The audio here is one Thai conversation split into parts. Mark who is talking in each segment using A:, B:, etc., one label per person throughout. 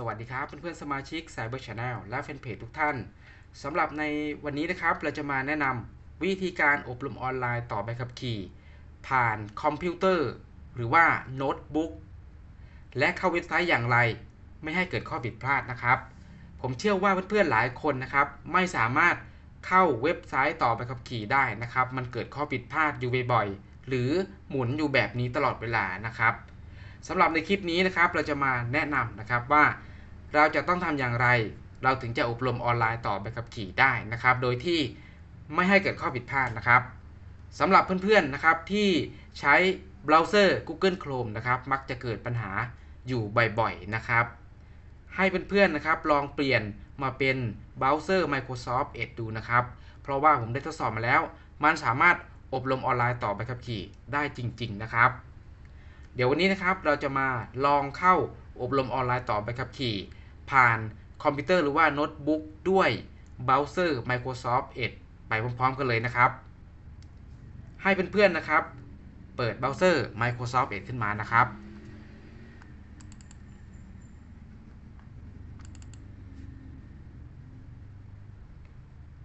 A: สวัสดีครับเพื่อนๆสมาชิก Cyber Channel และแฟนเพจทุกท่านสำหรับในวันนี้นะครับเราจะมาแนะนำวิธีการอบรมออนไลน์ต่อใบขับขี่ ผ่านคอมพิวเตอร์ หรือว่าโน้ตบุ๊กและเข้าเว็บไซต์อย่างไร ไม่ให้เกิดข้อผิดพลาดนะครับ ผมเชื่อว่าเพื่อนๆหลายคนนะครับ ไม่สามารถเข้าเว็บไซต์ต่อใบขับขี่ได้นะครับ มันเกิดข้อผิดพลาดอยู่บ่อยๆหรือหมุนอยู่แบบนี้ตลอดเวลานะครับ สำหรับในคลิปนี้นะครับเราจะมาแนะนำนะครับว่าเราจะต้องทำอย่างไร เราถึงจะอบรมออนไลน์ต่อใบขับขี่ได้นะครับ โดยที่ไม่ให้เกิดข้อผิดพลาดนะครับสำหรับเพื่อนๆนะครับที่ใช้เบราว์เซอร์ Google Chrome นะครับมักจะเกิดปัญหาอยู่บ่อยๆนะครับให้เพื่อนๆนะครับลองเปลี่ยนมาเป็นเบราว์เซอร์ Microsoft Edge ดูนะครับ เพราะว่าผมได้ทดสอบมาแล้ว มันสามารถอบรมออนไลน์ต่อใบขับขี่ได้จริง ๆ นะครับ เดี๋ยววันนี้นะครับเราจะมาลองเข้าอบรมออนไลน์ต่อใบขับขี่ ผ่านคอมพิวเตอร์หรือว่าโน้ตบุ๊กด้วยเบราว์เซอร์ Microsoft Edge ไปพร้อมๆกันเลยนะครับ ให้เพื่อนๆนะครับ เปิดเบราว์เซอร์ Microsoft Edge ขึ้นมานะครับ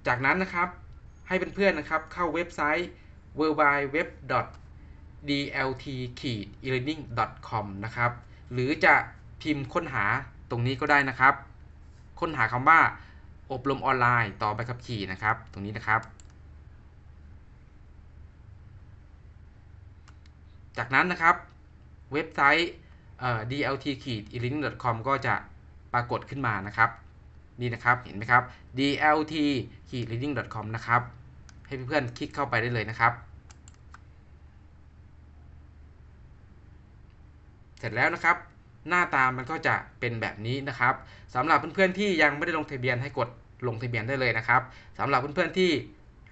A: จากนั้นนะครับให้เพื่อนๆนะครับเข้าเว็บไซต์ w w w d l t e l e a r n i n g c o m นะครับ หรือจะพิมพ์ค้นหาตรงนี้ก็ได้นะครับ ค้นหาคำว่า อบรมออนไลน์ต่อใบขับขี่นะครับ ตรงนี้นะครับ จากนั้นนะครับ เว็บไซต์ dlt e l e a r n i n g com ก็จะปรากฏขึ้นมานะครับ นี่นะครับเห็นไหมครับ dlt e l e a r n i n g com นะครับ ให้เพื่อนๆคลิกเข้าไปได้เลยนะครับ เสร็จแล้วนะครับ หน้าตามันก็จะเป็นแบบนี้นะครับสำหรับเพื่อนๆที่ยังไม่ได้ลงทะเบียนให้กดลงทะเบียนได้เลยนะครับสำหรับเพื่อนๆที่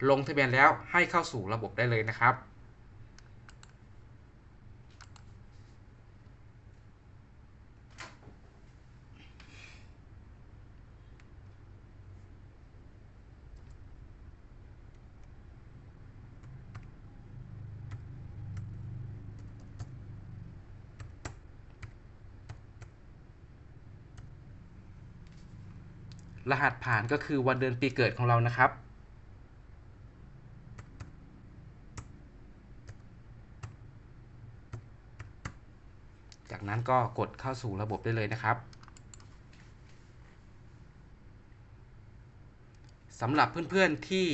A: ลงทะเบียนแล้วให้เข้าสู่ระบบได้เลยนะครับ รหัสผ่านก็คือวันเดือนปีเกิดของเรานะครับ จากนั้นก็กดเข้าสู่ระบบได้เลยนะครับสำหรับเพื่อนๆที่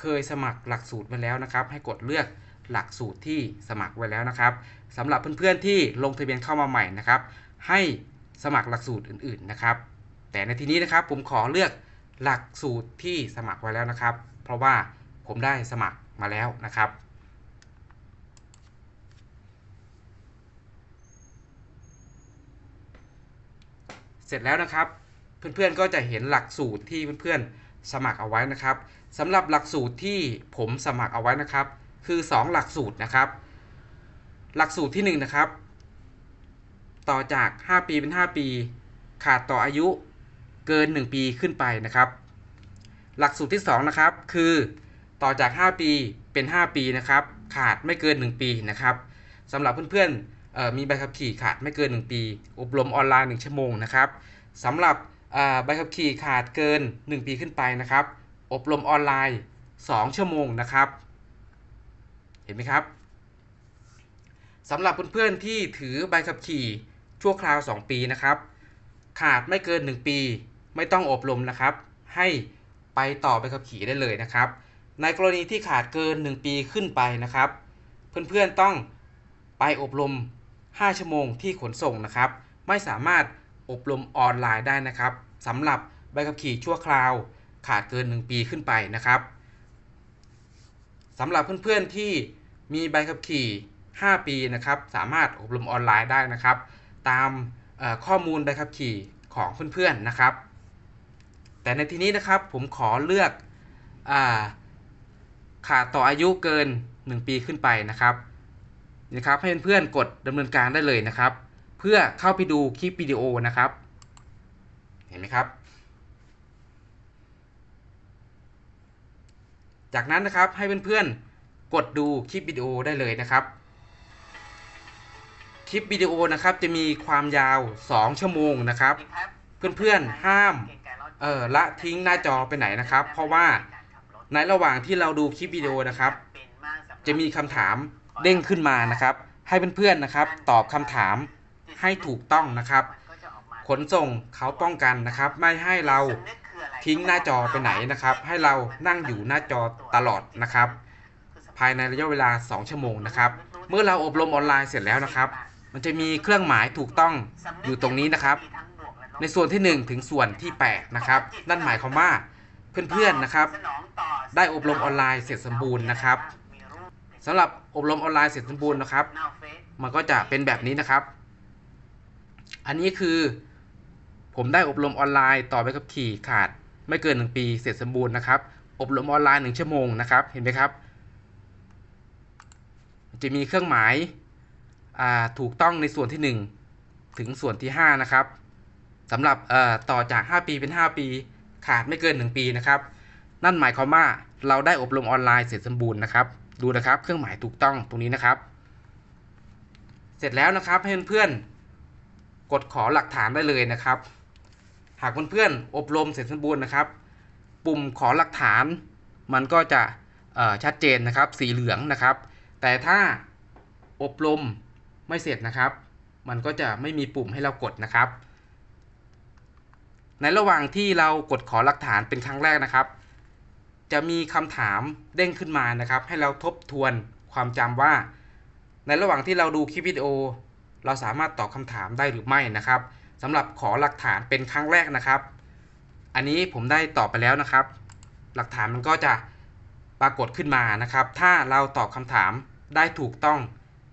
A: เคยสมัครหลักสูตรไว้แล้วนะครับ ให้กดเลือกหลักสูตรที่สมัครไว้แล้วนะครับสำหรับเพื่อนๆที่ลงทะเบียนเข้ามาใหม่นะครับ ให้สมัครหลักสูตรอื่น ๆนะครับ แต่ในที่นี้นะครับผมขอเลือกหลักสูตรที่สมัครไว้แล้วนะครับ เพราะว่าผมได้สมัครมาแล้วนะครับ เสร็จแล้วนะครับ เพื่อนๆก็จะเห็นหลักสูตรที่เพื่อนๆสมัครเอาไว้นะครับสำหรับหลักสูตรที่ผมสมัครเอาไว้นะครับ คือ 2 หลักสูตรนะครับ หลักสูตรที่1นนะครับ ต่อจาก 5 ปีเป็น 5 ปี ขาดต่ออายุ เกิน 1 ปีขึ้นไปนะครับ หลักสูตรที่2นะครับคือต่อจาก 5 ปีเป็น 5 ปีนะครับ ขาดไม่เกิน 1 ปีนะครับสำหรับเพื่อนๆมีใบขับขี่ขาดไม่เกิน 1 ปี อบรมออนไลน์ 1 ชั่วโมงนะครับสำหรับใบขับขี่ขาดเกิน 1 ปีขึ้นไปนะครับ อบรมออนไลน์ 2 ชั่วโมงนะครับ เห็นไหมครับสำหรับเพื่อนๆที่ถือใบขับขี่ชั่วคราว 2 ปีนะครับ ขาดไม่เกิน 1 ปี ไม่ต้องอบรมนะครับ ให้ไปต่อไปขับขี่ได้เลยนะครับ ในกรณีที่ขาดเกิน 1 ปีขึ้นไปนะครับ เพื่อนๆต้องไปอบรม 5 ชั่วโมงที่ขนส่งนะครับ ไม่สามารถอบรมออนไลน์ได้นะครับสำหรับใบขับขี่ชั่วคราว ขาดเกิน 1 ปีขึ้นไปนะครับสำหรับเพื่อนๆที่มีใบขับขี่ 5 ปีนะครับ สามารถอบรมออนไลน์ได้นะครับ ตามข้อมูลใบขับขี่ของเพื่อนๆนะครับ แต่ในที่นี้นะครับผมขอเลือกอาขาดต่ออายุเกิน 1 ปีขึ้นไปนะครับนะครับให้เพื่อนๆกดดำเนินการได้เลยนะครับ เพื่อเข้าไปดูคลิปวิดีโอนะครับ เห็นไหมครับ จากนั้นนะครับให้เพื่อนๆกดดูคลิปวิดีโอได้เลยนะครับ คลิปวิดีโอนะครับจะมีความยาว 2 ชั่วโมงนะครับ เพื่อนๆห้าม เออละทิ้งหน้าจอไปไหนนะครับ เพราะว่าในระหว่างที่เราดูคลิปวิดีโอนะครับ จะมีคำถามเด้งขึ้นมานะครับ ให้เพื่อนๆนะครับ ตอบคำถามให้ถูกต้องนะครับ ขนส่งเขาป้องกันนะครับ ไม่ให้เราทิ้งหน้าจอไปไหนนะครับ ให้เรานั่งอยู่หน้าจอตลอดนะครับ ภายในระยะเวลา 2 ชั่วโมงนะครับ เมื่อเราอบรมออนไลน์เสร็จแล้วนะครับ มันจะมีเครื่องหมายถูกต้องอยู่ตรงนี้นะครับ ในส่วนที่ 1 ถึงส่วนที่ 8 นะครับ นั่นหมายความว่าเพื่อนๆนะครับ ได้อบรมออนไลน์เสร็จสมบูรณ์นะครับสำหรับอบรมออนไลน์เสร็จสมบูรณ์นะครับ มันก็จะเป็นแบบนี้นะครับ อันนี้คือผมได้อบรมออนไลน์ต่อไปกับขี่ขาดไม่เกิน 1 ปีเสร็จสมบูรณ์นะครับ อบรมออนไลน์ 1 ชั่วโมงนะครับ เห็นไหมครับ จะมีเครื่องหมายถูกต้องในส่วนที่ 1 ถึงส่วนที่ 5 นะครับ สำหรับต่อจาก 5 ปีเป็น 5 ปี ขาดไม่เกิน 1 ปีนะครับ นั่นหมายความว่าเราได้อบรมออนไลน์เสร็จสมบูรณ์นะครับ ดูนะครับ เครื่องหมายถูกต้องตรงนี้นะครับ เสร็จแล้วนะครับให้เพื่อนๆกดขอหลักฐานได้เลยนะครับ หากเพื่อนๆอบรมเสร็จสมบูรณ์นะครับ ปุ่มขอหลักฐาน มันก็จะชัดเจนนะครับ สีเหลืองนะครับ แต่ถ้าอบรมไม่เสร็จนะครับ มันก็จะไม่มีปุ่มให้เรากดนะครับ ในระหว่างที่เรากดขอหลักฐานเป็นครั้งแรกนะครับ จะมีคำถามเด้งขึ้นมานะครับ ให้เราทบทวนความจำว่า ในระหว่างที่เราดูคลิปวิดีโอ เราสามารถตอบคำถามได้หรือไม่นะครับสำหรับขอหลักฐานเป็นครั้งแรกนะครับ อันนี้ผมได้ตอบไปแล้วนะครับ หลักฐานมันก็จะปรากฏขึ้นมานะครับ ถ้าเราตอบคำถามได้ถูกต้อง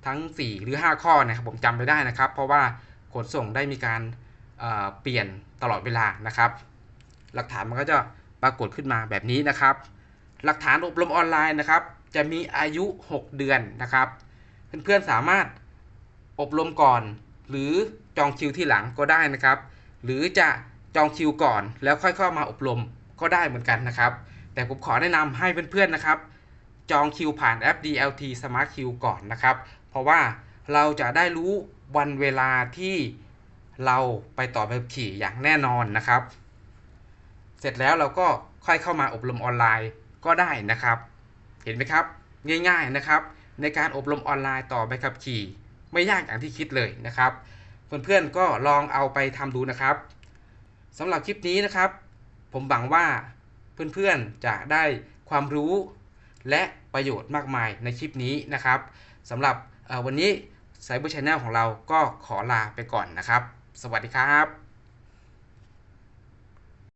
A: ทั้ง 4 หรือ 5 ข้อนะครับ ผมจำไม่ได้นะครับ เพราะว่าขนส่งได้มีการ เปลี่ยนตลอดเวลานะครับ หลักฐานมันก็จะปรากฏขึ้นมาแบบนี้นะครับ หลักฐานอบรมออนไลน์นะครับ จะมีอายุ 6 เดือนนะครับ เพื่อนๆสามารถอบรมก่อน หรือจองคิวที่หลังก็ได้นะครับ หรือจะจองคิวก่อนแล้วค่อยเข้ามาอบรมก็ได้เหมือนกันนะครับ แต่ผมขอแนะนำให้เพื่อนๆนะครับ จองคิวผ่านแอป DLT Smart Q ก่อนนะครับ เพราะว่าเราจะได้รู้วันเวลาที่ เราไปต่อใบขับขี่อย่างแน่นอนนะครับ เสร็จแล้วเราก็ค่อยเข้ามาอบรมออนไลน์ก็ได้นะครับ เห็นไหมครับ ง่ายๆนะครับ ในการอบรมออนไลน์ต่อใบขับขี่ ไม่ยากอย่างที่คิดเลยนะครับ เพื่อนๆก็ลองเอาไปทำดูนะครับสำหรับคลิปนี้นะครับ ผมหวังว่าเพื่อนๆจะได้ความรู้และประโยชน์มากมายในคลิปนี้นะครับสำหรับวันนี้ไซเบอร์ชแนลของเราก็ขอลาไปก่อนนะครับ สวัสดีครับ